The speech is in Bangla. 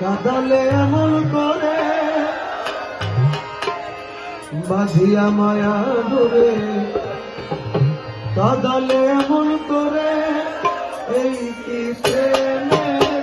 কাদালে এমন করে বাঁধিয়া মায়া ধরে। কাদালে এমন করে এই কি প্রেমের